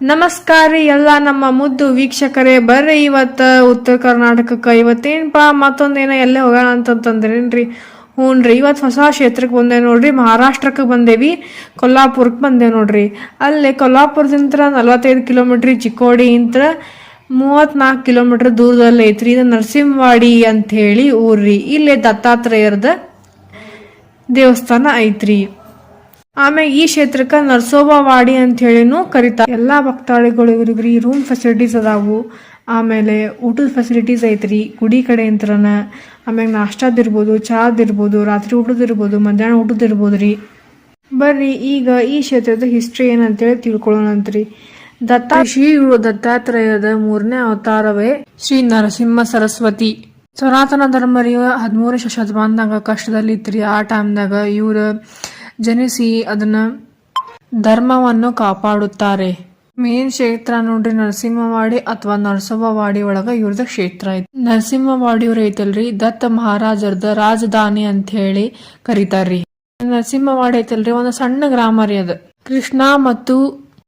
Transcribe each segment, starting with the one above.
ನಮಸ್ಕಾರ ರೀ ಎಲ್ಲ ನಮ್ಮ ಮುದ್ದು ವೀಕ್ಷಕರೇ, ಬರ್ರಿ ಇವತ್ತು ಉತ್ತರ ಕರ್ನಾಟಕಕ್ಕೆ. ಇವತ್ತೇನಪ್ಪ ಮತ್ತೊಂದೇನ, ಎಲ್ಲೇ ಹೋಗೋಣ ಅಂತಂತಂದ್ರೇನ್ರಿ? ಹ್ಞೂ ರೀ ಇವತ್ತು ಹೊಸ ಕ್ಷೇತ್ರಕ್ಕೆ ಬಂದೆ ನೋಡ್ರಿ, ಮಹಾರಾಷ್ಟ್ರಕ್ಕೆ ಬಂದೇವಿ ಕೊಲ್ಲಾಪುರಕ್ಕೆ ಬಂದೆ ನೋಡ್ರಿ. ಅಲ್ಲಿ ಕೊಲ್ಲಾಪುರದಿಂದ ನಲ್ವತ್ತೈದು ಕಿಲೋಮೀಟ್ರ್ ಚಿಕ್ಕೋಡಿ ಇಂತ ಮೂವತ್ನಾಲ್ಕು ಕಿಲೋಮೀಟ್ರ್ ದೂರದಲ್ಲಿ ಐತ್ರಿ, ಇದು ನರಸಿಂಹವಾಡಿ ಅಂತ ಹೇಳಿ ಊರ್ರಿ. ಇಲ್ಲೇ ದತ್ತಾತ್ರೇಯರದ ದೇವಸ್ಥಾನ ಐತ್ರಿ. ಆಮೇಲೆ ಈ ಕ್ಷೇತ್ರಕ್ಕೆ ನರಸೋಬವಾಡಿ ಅಂತ ಹೇಳಿನೂ ಕರಿತಾರೆ ಎಲ್ಲಾ ಇವ್ರಿಗ್ರಿ ರೂಮ್ ಫೆಸಿಲಿಟೀಸ್ ಅದಾವು. ಆಮೇಲೆ ಊಟದ ಫೆಸಿಲಿಟೀಸ್ ಐತ್ರಿ, ಗುಡಿ ಕಡೆ ಅಂತರನ. ಆಮ್ಯಾಗ ನಾಷ್ಟಾದ್ ಇರ್ಬೋದು ಇರ್ಬೋದು, ರಾತ್ರಿ ಊಟದ ಇರ್ಬೋದು, ಮಧ್ಯಾಹ್ನ ಊಟದ ಇರ್ಬೋದು ರೀ ಬರ್ರಿ, ಈಗ ಈ ಕ್ಷೇತ್ರದ ಹಿಸ್ಟ್ರಿ ಏನಂತೇಳಿ ತಿಳ್ಕೊಳ್ಳೋಣಂತ್ರಿ ದತ್ತ ಶ್ರೀ ದತ್ತಾತ್ರೇಯದ ಮೂರನೇ ಅವತಾರವೇ ಶ್ರೀ ನರಸಿಂಹ ಸರಸ್ವತಿ. ಸನಾತನ ಧರ್ಮರಿಯ ರೀ ಹದಿಮೂರನೇ ಶತಮಾನದಾಗ ಕಷ್ಟದಲ್ಲಿತ್ರಿ. ಆ ಟೈಮ್ದಾಗ ಇವ್ರ ಜನಿಸಿ ಅದನ್ನ ಧರ್ಮವನ್ನು ಕಾಪಾಡುತ್ತಾರೆ. ಮೇನ್ ಕ್ಷೇತ್ರ ನೋಡ್ರಿ, ನರಸಿಂಹವಾಡಿ ಅಥವಾ ನರಸವ್ವವಾಡಿ ಒಳಗ ಇವ್ರದ ಕ್ಷೇತ್ರ ಐತಿ. ನರಸಿಂಹವಾಡಿ ಅವ್ರ ಐತಲ್ರಿ ದತ್ತ ಮಹಾರಾಜರದ ರಾಜಧಾನಿ ಅಂತ ಹೇಳಿ ಕರೀತಾರ್ರಿ. ನರಸಿಂಹವಾಡಿ ಐತಲ್ರಿ, ಒಂದು ಸಣ್ಣ ಗ್ರಾಮ ರೀ ಅದು. ಕೃಷ್ಣ ಮತ್ತು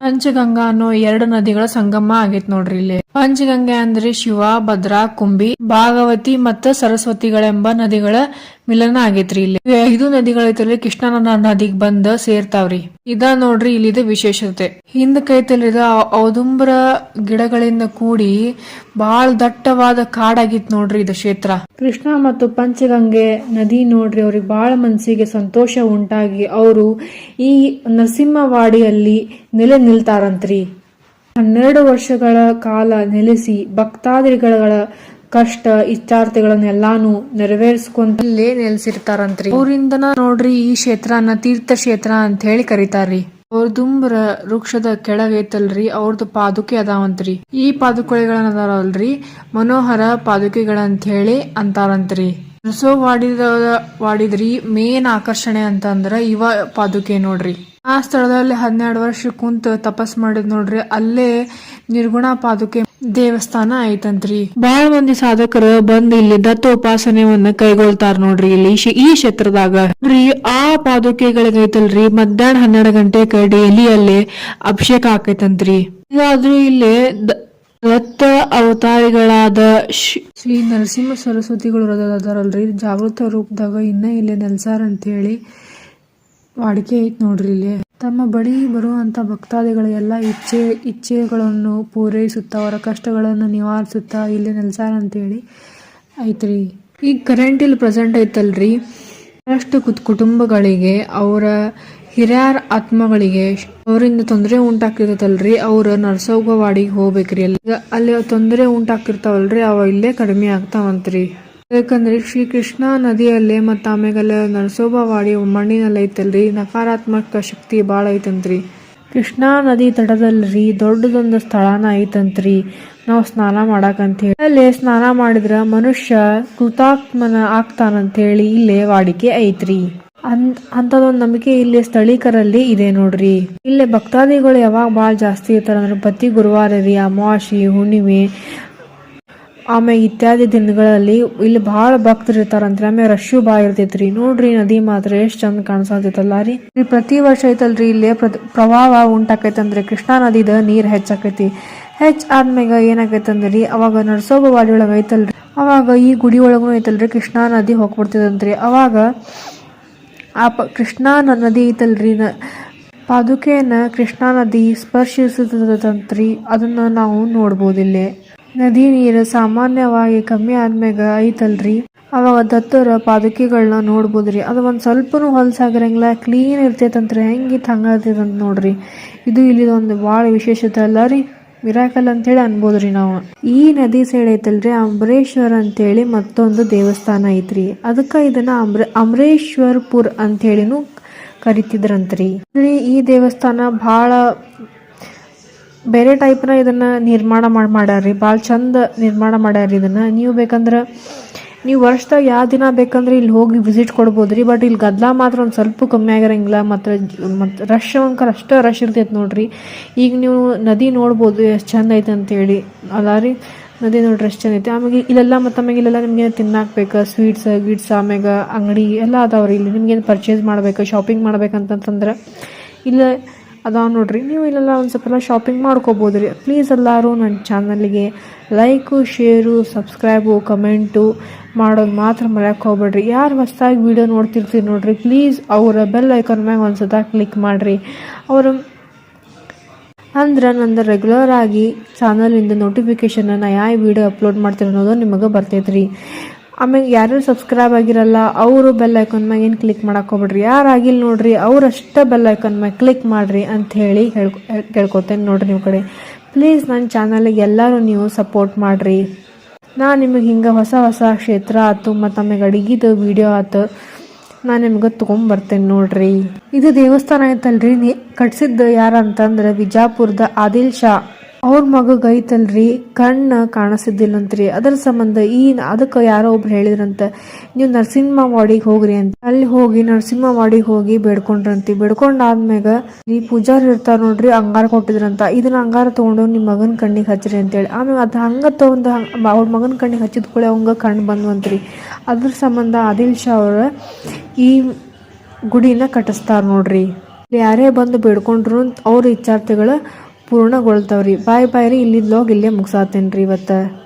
ಪಂಚಗಂಗಾ ಅನ್ನೋ ಎರಡು ನದಿಗಳ ಸಂಗಮ ಆಗೈತ್ ನೋಡ್ರಿ ಇಲ್ಲಿ. ಪಂಚಗಂಗೆ ಅಂದ್ರೆ ಶಿವ, ಭದ್ರಾ ಕುಂಬಿ ಭಾಗವತಿ ಮತ್ತ ಸರಸ್ವತಿಗಳೆಂಬ ನದಿಗಳ ಮಿಲನ ಆಗೈತ್ರಿ ಇಲ್ಲಿ. ಐದು ನದಿಗಳೈತಲ್ಲಿ ಕೃಷ್ಣನ ನದಿಗ್ ಬಂದ ಸೇರ್ತಾವ್ರಿ. ಇದ ನೋಡ್ರಿ ಇಲ್ಲಿದ ವಿಶೇಷತೆ. ಹಿಂದಕ್ ಕೈತಲ್ಲಿದ ಔದುಂಬರ ಗಿಡಗಳಿಂದ ಕೂಡಿ ಬಾಳ್ ದಟ್ಟವಾದ ಕಾಡಾಗಿತ್ ನೋಡ್ರಿ ಇದು ಕ್ಷೇತ್ರ. ಕೃಷ್ಣ ಮತ್ತು ಪಂಚಗಂಗೆ ನದಿ ನೋಡ್ರಿ ಅವ್ರಿಗೆ ಬಾಳ ಮನಸ್ಸಿಗೆ ಸಂತೋಷ ಉಂಟಾಗಿ ಅವರು ಈ ನರಸಿಂಹವಾಡಿಯಲ್ಲಿ ನೆಲೆ ನಿಲ್ತಾರಂತ್ರಿ. ಹನ್ನೆರಡು ವರ್ಷಗಳ ಕಾಲ ನೆಲೆಸಿ ಭಕ್ತಾದಿಗಳ ಕಷ್ಟ ಇಚ್ಛಾರ್ಥಿಗಳನ್ನೆಲ್ಲಾನು ನೆರವೇರಿಸ್ಕೊಂತ ಇಲ್ಲೇ ನೆಲೆಸಿರ್ತಾರಂತ್ರಿ. ಊರಿಂದನ ನೋಡ್ರಿ ಈ ಕ್ಷೇತ್ರನ ತೀರ್ಥ ಕ್ಷೇತ್ರ ಅಂತ ಹೇಳಿ ಕರೀತಾರ್ರಿ. ಅವ್ರದುಂಬ್ರ ವೃಕ್ಷದ ಕೆಳಗೈತಲ್ರಿ ಅವ್ರದ್ದು ಪಾದುಕೆ ಅದಾವಂತ್ರಿ. ಈ ಪಾದುಕೆಗಳನ್ನ ಅದಾವಲ್ರಿ ಮನೋಹರ ಪಾದುಕೆಗಳಂತ ಹೇಳಿ ಅಂತಾರಂತ್ರಿ. ವಾಡಿದ, ವಾಡಿದ್ರಿ, ಮೇನ್ ಆಕರ್ಷಣೆ ಅಂತಂದ್ರ ಇವ ಪಾದುಕೆ ನೋಡ್ರಿ. ಆ ಸ್ಥಳದಲ್ಲಿ ಹನ್ನೆರಡು ವರ್ಷ ಕುಂತ ತಪಸ್ ಮಾಡಿದ್ ನೋಡ್ರಿ, ಅಲ್ಲೇ ನಿರ್ಗುಣ ಪಾದುಕೆ ದೇವಸ್ಥಾನ ಐತಂತ್ರಿ. ಬಹಳ ಮಂದಿ ಸಾಧಕರು ಬಂದ್ ಇಲ್ಲಿ ದತ್ತ ಉಪಾಸನೆಯನ್ನ ಕೈಗೊಳ್ತಾರ ನೋಡ್ರಿ ಇಲ್ಲಿ ಈ ಕ್ಷೇತ್ರದಾಗ. ರೀ, ಆ ಪಾದುಕೆಗಳಿಗೈತಲ್ರಿ ಮಧ್ಯಾಹ್ನ ಹನ್ನೆರಡು ಗಂಟೆಗೆ ಡೈಲಿ ಅಲ್ಲೇ ಅಭಿಷೇಕ ಆಕೈತಂತ್ರಿ ಇದಾದ್ರೂ ಇಲ್ಲಿ ದತ್ತ ಅವತಾರಿಗಳಾದ ಶ್ರೀ ನರಸಿಂಹ ಸರಸ್ವತಿಗಳು ಅದಾರಲ್ರಿ ಜಾಗೃತ ರೂಪದಾಗ ಇನ್ನ ಇಲ್ಲಿ ನೆಲ್ಸಾರ ಅಂತ ಹೇಳಿ ವಾಡಿಕೆ ಐತ್ ನೋಡ್ರಿ ಇಲ್ಲಿ. ತಮ್ಮ ಬಳಿ ಬರುವಂತ ಭಕ್ತಾದಿಗಳ ಎಲ್ಲ ಇಚ್ಛೆ, ಇಚ್ಛೆಗಳನ್ನು ಪೂರೈಸುತ್ತಾ, ಅವರ ಕಷ್ಟಗಳನ್ನು ನಿವಾರಿಸುತ್ತಾ ಇಲ್ಲಿ ನೆಲ್ಸಾರ ಅಂತೇಳಿ ಐತ್ರಿ. ಈಗ ಕರೆಂಟ್ ಇಲ್ಲಿ ಪ್ರೆಸೆಂಟ್ ಐತಲ್ರಿ. ಬಹಳಷ್ಟು ಕುತ್, ಕುಟುಂಬಗಳಿಗೆ ಅವರ ಹಿರಿಯರ ಆತ್ಮಗಳಿಗೆ ಅವರಿಂದ ತೊಂದರೆ ಉಂಟಾಕಿರ್ತಲ್ರಿ ಅವ್ರ ನರ್ಸೋಗವಾಡಿಗೆ ಹೋಗ್ಬೇಕ್ರಿ ಅಲ್ಲಿ ಅಲ್ಲಿ ತೊಂದರೆ ಉಂಟಾಕಿರ್ತಾವಲ್ರಿ ಅವ ಇಲ್ಲೇ ಕಡಿಮೆ ಆಗ್ತಾವಂತ್ರಿ. ಯಾಕಂದ್ರೆ ಶ್ರೀ ಕೃಷ್ಣ ನದಿಯಲ್ಲೇ ಮತ್ತ ಆಮೇಲೆ ನರಸೋಬವಾಡಿ ಮಣ್ಣಿನಲ್ಲಿ ಐತಲ್ರಿ, ನಕಾರಾತ್ಮಕ ಶಕ್ತಿ ಬಾಳ ಐತಂತ್ರಿ. ಕೃಷ್ಣಾ ನದಿ ತಟದಲ್ರಿ ದೊಡ್ಡದೊಂದು ಸ್ಥಳನ ಐತಂತ್ರಿ. ನಾವು ಸ್ನಾನ ಮಾಡಾಕಂತ ಹೇಳಿ ಅಲ್ಲಿ ಸ್ನಾನ ಮಾಡಿದ್ರ ಮನುಷ್ಯ ಕೃತಾತ್ಮನ ಆಗ್ತಾನಂತ ಹೇಳಿ ಇಲ್ಲೇ ವಾಡಿಕೆ ಐತ್ರಿ. ಅಂತ್ ಅಂತದೊಂದು ನಂಬಿಕೆ ಇಲ್ಲಿ ಸ್ಥಳೀಕರಲ್ಲಿ ಇದೆ ನೋಡ್ರಿ. ಇಲ್ಲಿ ಭಕ್ತಾದಿಗಳು ಯಾವಾಗ ಬಹಳ ಜಾಸ್ತಿ ಇರ್ತಾರ ಅಂದ್ರೆ ಪ್ರತಿ ಗುರುವಾರ ರೀ ಅಮಾವಾಸ್ಯೆ, ಹುಣ್ಣಿಮೆ ಆಮೇಲೆ ಇತ್ಯಾದಿ ದಿನಗಳಲ್ಲಿ ಇಲ್ಲಿ ಬಹಳ ಭಕ್ತರು ಇರ್ತಾರಂತ್ರಿ ಆಮೇಲೆ ರಶ್ಯು ಬಾ ಇರ್ತೈತ್ರಿ. ನೋಡ್ರಿ ನದಿ ಮಾತ್ರ ಎಷ್ಟು ಚಂದ ಕಾಣಿಸತೈತಲ್ಲ ರೀ. ಪ್ರತಿ ವರ್ಷ ಐತಲ್ರಿ ಇಲ್ಲಿ ಪ್ರವಾಹ ಉಂಟಾಕೈತಂದ್ರೆ ಕೃಷ್ಣಾ ನದಿದ ನೀರ್ ಹೆಚ್ಚಾಕೈತಿ. ಹೆಚ್ಚು ಆದ್ಮ್ಯಾಗ ಏನಾಗೈತಂದ್ರಿ ಅವಾಗ ನರಸೋಬವಾಡಿ ಒಳಗ ಐತಲ್ರಿ. ಅವಾಗ ಈ ಗುಡಿ ಒಳಗೂ ಐತಲ್ರಿ ಕೃಷ್ಣಾ ನದಿ ಹೋಗ್ಬಿಡ್ತದಂತ್ರಿ ಅವಾಗ ಆ ಪ, ಕೃಷ್ಣಾ ನದಿ ಐತಲ್ರಿ ನ ಪಾದುಕೆಯನ್ನ ಕೃಷ್ಣಾ ನದಿ ಸ್ಪರ್ಶಿಸುತ್ತದಂತ್ರಿ ಅದನ್ನ ನಾವು ನೋಡ್ಬೋದು ಇಲ್ಲೇ. ನದಿ ನೀರು ಸಾಮಾನ್ಯವಾಗಿ ಕಮ್ಮಿ ಆದ್ಮ್ಯಾಗ ಐತಲ್ರಿ, ಅವಾಗ ದತ್ತರ ಪಾದುಕೆಗಳನ್ನ ನೋಡ್ಬೋದ್ರಿ. ಅದು ಒಂದ್ ಸ್ವಲ್ಪನು ಹೊಲಸಾಗಿರಂಗಿಲ್ಲ ಕ್ಲೀನ್ ಇರ್ತೈತಂತ್ರಿ, ಹೆಂಗಿತ್ ಹಂಗ ಅಂತ ನೋಡ್ರಿ. ಇದು ಇಲ್ಲಿ ಒಂದು ಭಾಳ ವಿಶೇಷತೆ ಅಲ್ಲ ರೀ. ಮಿರಾಕಲ್ ಅಂತೇಳಿ ರೀ ನಾವು. ಈ ನದಿ ಸೈಡ್ ಐತಲ್ರಿ ಅಂಬರೇಶ್ವರ್ ಅಂತೇಳಿ ಮತ್ತೊಂದು ದೇವಸ್ಥಾನ ಐತ್ರಿ. ಅದಕ್ಕ ಇದನ್ನ ಅಮ್ರ, ಅಮರೇಶ್ವರ್ಪುರ್ ಅಂತೇಳಿನೂ ಕರಿತಿದ್ರಂತ್ರಿ. ಈ ದೇವಸ್ಥಾನ ಬಹಳ ಬೇರೆ ಟೈಪ್ನ ಇದನ್ನ ನಿರ್ಮಾಣ ಮಾಡಿ, ಮಾಡ್ಯಾರ್ರಿ. ಭಾಳ ಚಂದ ನಿರ್ಮಾಣ ಮಾಡ್ಯಾರ್ರಿ ಇದನ್ನ. ನೀವು ಬೇಕಂದ್ರ ನೀವು ವರ್ಷದಾಗ ಯಾವ ದಿನ ಬೇಕಂದ್ರೆ ಇಲ್ಲಿ ಹೋಗಿ ವಿಸಿಟ್ ಕೊಡ್ಬೋದ್ರಿ. ಬಟ್ ಇಲ್ಲಿ ಗದ್ದಲ ಮಾತ್ರ ಒಂದು ಸ್ವಲ್ಪ ಕಮ್ಮಿ ಆಗಿರಂಗಿಲ್ಲ. ಮತ್ತು ಮತ್ತು ರಶ್ ಅಂಕರ್ ಅಷ್ಟೇ ರಶ್ ಇರ್ತೈತೆ ನೋಡ್ರಿ. ಈಗ ನೀವು ನದಿ ನೋಡ್ಬೋದು, ಎಷ್ಟು ಚಂದ ಐತೆ ಅಂತೇಳಿ. ಅಲ್ಲ ರೀ? ನದಿ ನೋಡ್ರಿ ಎಷ್ಟು ಚಂದ ಐತೆ. ಆಮೇಲೆ ಇಲ್ಲೆಲ್ಲ ಮತ್ತು ಆಮೇಲೆ ಇಲ್ಲೆಲ್ಲ ನಿಮಗೇನು ತಿನ್ನಾಕ್ಬೇಕು ಸ್ವೀಟ್ಸ್ ಗೀಟ್ಸ್ ಆಮೇಲೆ ಅಂಗಡಿ ಎಲ್ಲ ಅದಾವ್ರಿ ಇಲ್ಲಿ. ನಿಮ್ಗೇನು ಪರ್ಚೇಸ್ ಮಾಡ್ಬೇಕು ಶಾಪಿಂಗ್ ಮಾಡ್ಬೇಕಂತಂತಂದ್ರೆ ಇಲ್ಲ ಅದಾವ ನೋಡ್ರಿ. ನೀವು ಇಲ್ಲೆಲ್ಲ ಒಂದು ಸ್ವಲ್ಪ ಶಾಪಿಂಗ್ ಮಾಡ್ಕೋಬೋದು ರೀ ಪ್ಲೀಸ್ ಎಲ್ಲರೂ ನನ್ನ ಚಾನಲ್ಗೆ ಲೈಕು ಶೇರು ಸಬ್ಸ್ಕ್ರೈಬು ಕಮೆಂಟು ಮಾಡೋದು ಮಾತ್ರ ಮರೆಯಕ್ಕೆ ಹೋಗ್ಬೇಡ್ರಿ. ಯಾರು ಹೊಸ್ದಾಗಿ ವೀಡಿಯೋ ನೋಡ್ತಿರ್ತೀರಿ ನೋಡ್ರಿ. ಪ್ಲೀಸ್ ಅವರ ಬೆಲ್ ಐಕಾನ್ ಮ್ಯಾಗ ಒಂದು ಸತ ಕ್ಲಿಕ್ ಮಾಡಿರಿ. ಅವರು ಅಂದ್ರೆ ನಂದು ರೆಗ್ಯುಲರ್ ಆಗಿ ಚಾನಲಿಂದ ನೋಟಿಫಿಕೇಶನ್ ನಾ ಯಾವ ವಿಡಿಯೋ ಅಪ್ಲೋಡ್ ಮಾಡ್ತೀನಿ ಅನ್ನೋದು ನಿಮಗೆ ಬರ್ತೈತೆ ರೀ ಆಮೇಲೆ ಯಾರು ಸಬ್ಸ್ಕ್ರೈಬ್ ಆಗಿರಲ್ಲ, ಅವರು ಬೆಲ್ ಐಕಾನ್ ಮ್ಯಾಗ ಏನು ಕ್ಲಿಕ್ ಮಾಡಕ್ಕೆ ಹೋಗ್ಬಿಡ್ರಿ. ಯಾರು ಆಗಿಲ್ಲ ನೋಡ್ರಿ, ಅವರಷ್ಟೇ ಬೆಲ್ ಐಕಾನ್ ಮ್ಯಾಗ ಕ್ಲಿಕ್ ಮಾಡಿರಿ ಅಂತ ಹೇಳಿ ಹೇಳ್ಕೊ ಕೇಳ್ಕೊತೇನೆ ನೋಡ್ರಿ ನಿಮ್ಮ ಕಡೆ. ಪ್ಲೀಸ್ ನನ್ನ ಚಾನಲಿಗೆ ಎಲ್ಲರೂ ನೀವು ಸಪೋರ್ಟ್ ಮಾಡಿರಿ. ನಾ ನಿಮಗೆ ಹಿಂಗೆ ಹೊಸ ಹೊಸ ಕ್ಷೇತ್ರ ಆಯ್ತು ಮತ್ತು ಆಮೇಲೆ ಅಡಿಗೆದು ವಿಡಿಯೋ ಆಯ್ತು ನಾನು ನಿಮ್ಗೆ ತೊಗೊಂಬರ್ತೇನೆ ನೋಡ್ರಿ. ಇದು ದೇವಸ್ಥಾನ ಐತಲ್ರಿ, ನೀ ಕಟ್ಸಿದ್ದು ಯಾರಂತಂದ್ರೆ ವಿಜಾಪುರದ ಆದಿಲ್ ಶಾ. ಅವ್ರ ಮಗಗ್ ಐತಲ್ರಿ ಕಣ್ಣು ಕಾಣಿಸಿದ್ದಿಲ್ಲಂತ್ರಿ. ಅದ್ರ ಸಂಬಂಧ ಈ ಅದಕ್ಕೆ ಯಾರೋ ಒಬ್ರು ಹೇಳಿದ್ರಂತ, ನೀವು ನರಸಿಂಹ ವಾಡಿಗೆ ಹೋಗ್ರಿ ಅಂತ. ಅಲ್ಲಿ ಹೋಗಿ ನರಸಿಂಹ ವಾಡಿಗೆ ಹೋಗಿ ಬೇಡ್ಕೊಂಡ್ರಂತಿ. ಬೇಡ್ಕೊಂಡಾದ್ಮ್ಯಾಗ ಈ ಪೂಜಾರಿ ಇರ್ತಾರ ನೋಡ್ರಿ, ಅಂಗಾರ ಕೊಟ್ಟಿದ್ರಂತ. ಇದನ್ನ ಅಂಗಾರ ತಗೊಂಡು ನಿಮ್ಮ ಮಗನ ಕಣ್ಣಿಗೆ ಹಚ್ಚ್ರಿ ಅಂತೇಳಿ. ಆಮೇಲೆ ಅದು ಹಂಗ ತಗೊಂಡು ಅವ್ರ ಮಗನ ಕಣ್ಣಿಗೆ ಹಚ್ಚಿದ ಕೂಡ ಅವಂಗ ಕಣ್ಣು ಬಂದ್ವಂತ್ರಿ. ಅದ್ರ ಸಂಬಂಧ ಆದಿಲ್ ಶಾ ಅವ್ರ ಈ ಗುಡಿನ ಕಟ್ಟಿಸ್ತಾರ ನೋಡ್ರಿ. ಯಾರೇ ಬಂದು ಬೇಡ್ಕೊಂಡ್ರು ಅವ್ರ ಇಚ್ಛಾರ್ಥಿಗಳು ಪೂರ್ಣಗೊಳ್ತಾವ್ರಿ. ಬಾಯ್ ಬಾಯ್ ರೀ ಇಲ್ಲಿದ್ ಲೋಗ್ ಇಲ್ಲೇ ಮುಗ್ಸಾತೇನ್ರಿ ಇವತ್ತು.